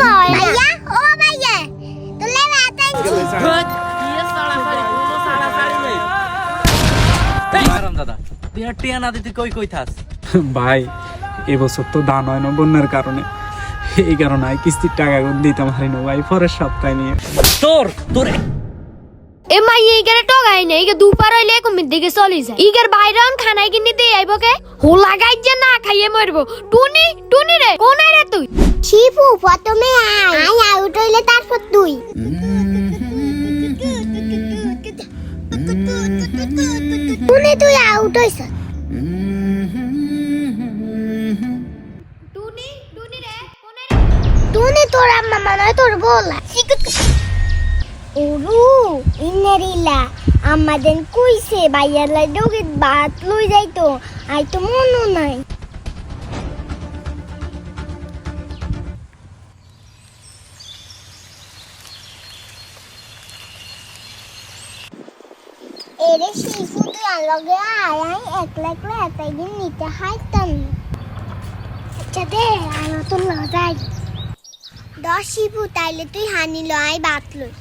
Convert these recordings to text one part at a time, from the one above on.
কয় ভাইয়া ও ভাইয়া তোলে বাতাইছি দাদা তুই আর টিয়া না দিতে কই কই থাস ভাই এবছর তো দান হয় না বন্যার কারণে এই কারণে কিস্তির টাকা দিতাম হারিনো ভাই পরের সপ্তাহে নিয়ে তোর তোর এ মাই এইগারে টগাই নেই ইগে দুপার হইলে কমির দিকে চলি যায়। ইগার বাইরে অন খানাই কিনে দিয়ে আইব কে? হো লাগাই যে না খাইয়ে মরবো। টুনি টুনি রে কোন রে তুই? শিফু প্রথমে আয়। আয় আউট হইলে তারপর তুই। তুই তুই আউট হইছ। টুনি টুনি রে কোন রে? তুই তোর আম্মা মনে তোর বলা ওরু ইন্নারিলা আমাদের কইছে বাইয়ার লাই ডোগে বাত লই যাইতো, আই তো মনও নাই। এরে শিফু তুই আলগে আয় আই একলা একলা দিন নিতে হাইতাম। আচ্ছা দে আলো তো লজাই। দশ শিফু তাইলে তুই হানিল আয় বাতল আয়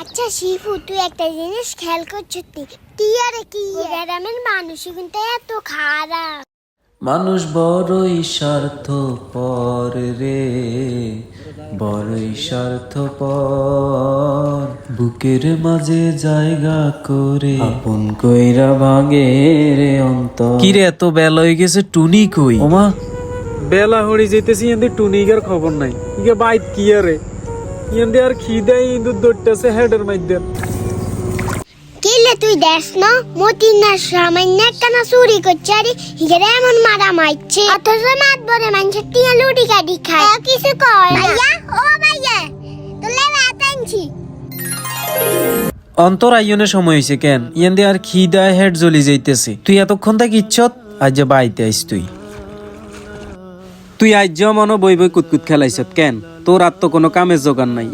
আচ্ছা শিফু তুই একটা জিনিস খেয়াল করছিস তুই আরে কি? গ্রামের মানুষ কিন্তু এত খারাপ। মানুষ বড়ই স্বার্থ পর রে। বড়ই স্বার্থ পর বুকের মাঝে জায়গা করে। আপন কইরা ভাঙে রে অন্ত কি রে এত বেলা হয়ে গেছে টুনি কই? ওমা বেলা হড়ি যেতেছি এতে টুনিগার খবর নাই। ইগে বাইত কি আরে? ইন্দে আর খিদে ইন্দু দৌড়তেছে হেডের মধ্যে কিলে তুই দেখ না মতির না সামান্য একটা না চুরি করছে আরে হিগেরে এমন মারা মারছে। অথচ মাত বলে মানুষের টিয়া লুটি কাটি খায়। কিছু কর ভাইয়া? ও ভাইয়া তোলে বাতাইছি অন্তর আইনের সময় হয়েছে কেন? ইয়ান্দে আর খিদায় হেড জ্বলি যাইতেছে। তুই এতক্ষণ থাকি ইচ্ছত আজ যে বাইতে আইস তুই। তুই আজ মনো বই বই কুতকুত খেলাইছত কেন? তোর আর তো কোনো কামের জোগান নাই।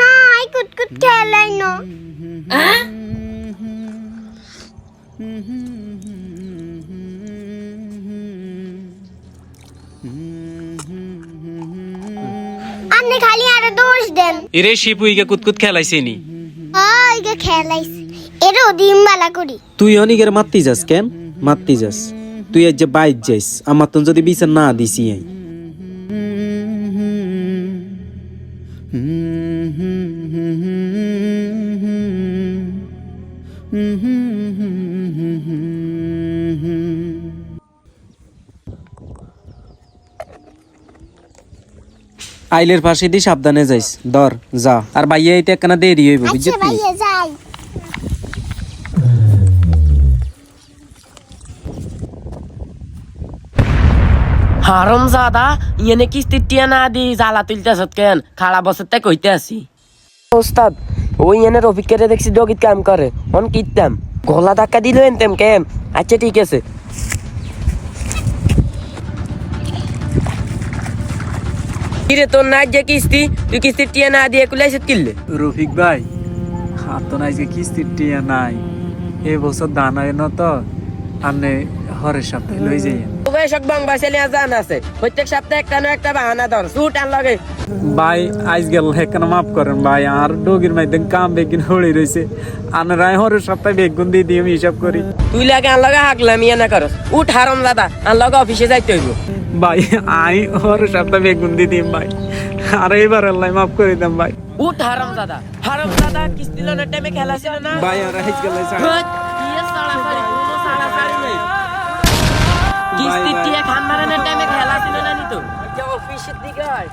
না আই কুটকুট খেলাই না। আপনি খালি আরও দোষ দেন। এরে শিপুইকে কুতকুত খেলাইছে নি। ওইকে খেলাইছি। এরও ডিম বালা করি। তুই অনিকের মারতে যাস কেন? মারতে যাস। তুই আজ যে বাইর যাইস আমার তো যদি বিচার না দিছি আই। আইলের পাশে দিয়ে সাবধানে যাইস। ধর যা। আর ভাইয়া এটা একখানা দেরি হইব আচ্ছা হারম জাদা ইয়েনে কিস্তি টিয়া না দি জ্বালা তুলতেছ কেন? খাড়া বছর তাই কইতে আসি ওস্তাদ ওই এনে রফিককে দেখছি দগিত কাম করে। অন কিতাম। গলা ধাক্কা দিল এনতেম কেম? আচ্ছা ঠিক আছে। কিরে তোর না যে কিস্তি? তুই কিস্তি টিয়া না দিয়ে কুলাইছ কিনলে রফিক ভাই হাত তো নাই যে কিস্তির টিয়া নাই। এই বছর দান হয় না তো আপনি হরের সপ্তাহে লই যাই তোকে সব বাংবা জান আছে। প্রত্যেক সপ্তাহে একটা না একটা বাহানা ধর সুট আন লাগে। ভাই আজ গেল একখানা মাফ করেন ভাই আর ডগির মাইতে কাম বেগিন হড়ি রয়েছে আনারাই হরের সপ্তাহে বেগুন দিয়ে দিয়ে আমি হিসাব করি। তুই লাগে আন লগে হাগলাম ইয়ে না করস। উঠ হারম দাদা আন লগে অফিসে যাইতে হইব। ভাই আই হরের সপ্তাহে বেগুন দিয়ে দিম ভাই। আর এইবার আল্লাহ মাফ করে দাম ভাই। উঠ হারাম দাদা। হারাম দাদা কিস্তি লোনের টাইমে খেলা ছিল না? ভাই আর আজ গেল দিকে হয়,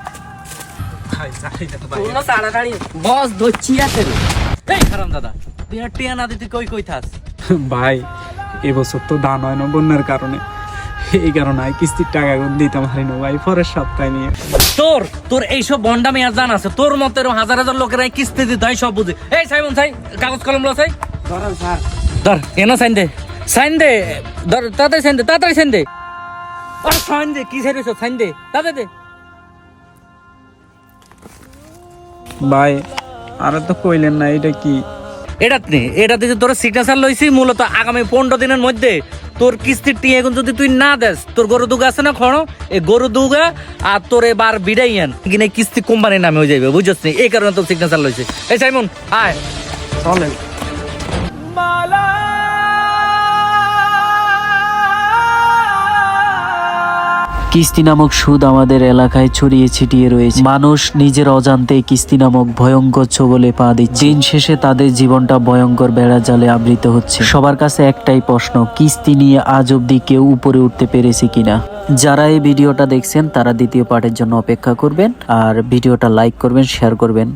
কোনো সাড়াসাড়ি বস ধরছি আছে এই হারাম দাদা তুই আর টিয়া না দিতে কই কই থাস ভাই এবছর তো দান হয় না বন্যার কারণে। এই কারণে কিস্তির টাকা দিতাম হারি না ভাই পরের সপ্তাহে নিয়ে। তোর তোর এইসব বন্ডা মেয়ার জান আছে তোর মতের হাজার হাজার লোকেরা কিস্তি দিতে হয় সব বুঝে। এই সাইমন সাই কাগজ কলম লো সাই। ধর এনো সাইন দে সাইন দে ধর তাড়াতাড়ি সাইন দে তাড়াতাড়ি সাইন দে। আরে সাইন দে কি সাইন সাইন দে তাড়াতাড়ি দে। ভাই আর তো কইলেন না এটা কি? এটাতে নে এটাতে যে তোর সিগনেচার লইছি মূলত আগামী পনেরো দিনের মধ্যে তোর কিস্তির টি এখন যদি তুই না দেস তোর গরু দুগা আছে না খড়ো? এই গরু দুগা আর তোর এবার বিড়াইয়ান কিনে কিস্তি কোম্পানির নামে হয়ে যাবে বুঝছিস এই কারণে তোর সিগনেচার লইছে। এই সাইমন আয়। চলেন। কিস্তি নামক সুদ আমাদের এলাকায় ছড়িয়ে ছিটিয়ে রয়েছে। মানুষ নিজের অজান্তে কিস্তি নামক ভয়ঙ্কর ছবলে পা দিচ্ছে। দিন শেষে তাদের জীবনটা ভয়ঙ্কর বেড়া জালে আবৃত হচ্ছে। সবার কাছে একটাই প্রশ্ন, কিস্তি নিয়ে আজ অব্দি কেউ উপরে উঠতে পেরেছে কিনা? যারা এই ভিডিওটা দেখছেন, তারা দ্বিতীয় পার্টের জন্য অপেক্ষা করবেন, আর ভিডিওটা লাইক করবেন, শেয়ার করবেন।